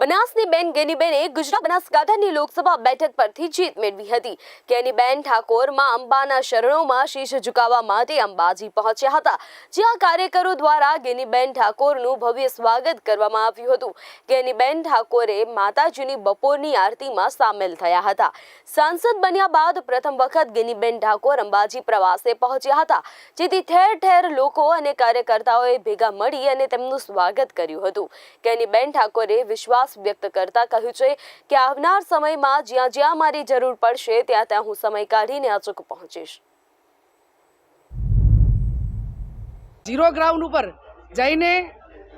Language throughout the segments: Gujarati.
બનાસની બેન ગેનીબેને ગુજરાત બનાસકાંઠાની લોકસભા બેઠક પરથી જીત મેળવી હતી. ગેનીબેન ઠાકોરમાં અંબાના શરણોમાં શીશ ઝુકાવવા માટે અંબાજી પહોંચ્યા હતા. જ્યાં કાર્યકરો દ્વારા ગેનીબેન ઠાકોરનું ભવ્ય સ્વાગત કરવામાં આવ્યું હતું. ગેનીબેન ઠાકોરે માતાજીની બપોરની આરતીમાં સામેલ થયા હતા. સાંસદ બન્યા બાદ પ્રથમ વખત ગેનીબેન ઠાકોર અંબાજી પ્રવાસે પહોંચ્યા હતા. જેથી ઠેર ઠેર લોકો અને કાર્યકર્તાઓએ ભેગા મળી અને તેમનું સ્વાગત કર્યું હતું. ગેનીબેન ઠાકોરે વિશ્વાસ વ્યક્ત કરતા કહ્યું છે કે આવનાર સમયમાં જ્યાં જ્યાં મારી જરૂર પડશે, ત્યાં ત્યાં હું સમય કાઢીને અચૂક પહોંચીશ. ઝીરો ગ્રાઉન્ડ ઉપર જઈને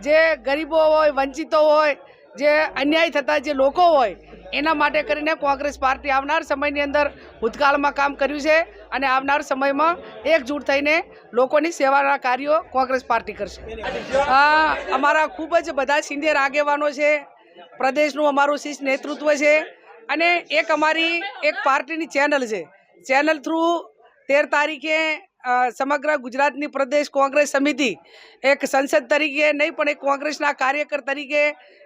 જે ગરીબો હોય, વંચિતો હોય, જે અન્યાય થતા જે લોકો હોય, એના માટે કરીને કોંગ્રેસ પાર્ટી આવનાર સમયની અંદર ભૂતકાળમાં કામ કર્યું છે અને આવનાર સમયમાં એકજૂટ થઈને લોકોની સેવાના કાર્યો કોંગ્રેસ પાર્ટી કરશે. અમારા ખૂબ જ બધા સિનિયર આગેવાનો છે. પ્રદેશનું અમારું શીર્ષ નેતૃત્વ છે અને એક અમારી એક પાર્ટીની ચેનલ છે. ચેનલ થ્રુ તેર તારીખે સમગ્ર ગુજરાતની પ્રદેશ કોંગ્રેસ સમિતિ એક સંસદ તરીકે નહીં, પણ એક કોંગ્રેસના કાર્યકર તરીકે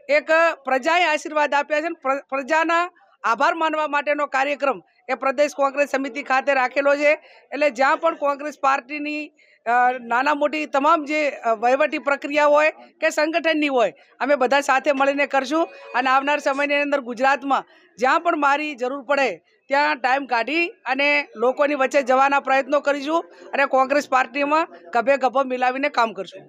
એક પ્રજાએ આશીર્વાદ આપ્યા છે પ્ર- પ્રજાના આભાર માનવા માટેનો કાર્યક્રમ એ પ્રદેશ કોંગ્રેસ સમિતિ ખાતે રાખેલો છે. એટલે જ્યાં પણ કોંગ્રેસ પાર્ટીની નાના મોટી તમામ જે વહીવટી પ્રક્રિયા હોય કે સંગઠનની હોય, અમે બધા સાથે મળીને કરશું. અને આવનાર સમયની અંદર ગુજરાતમાં જ્યાં પણ મારી જરૂર પડે, ત્યાં ટાઈમ કાઢી અને લોકોની વચ્ચે જવાના પ્રયત્નો કરીશું અને કોંગ્રેસ પાર્ટીમાં ગભે ગભો મિલાવીને કામ કરશું.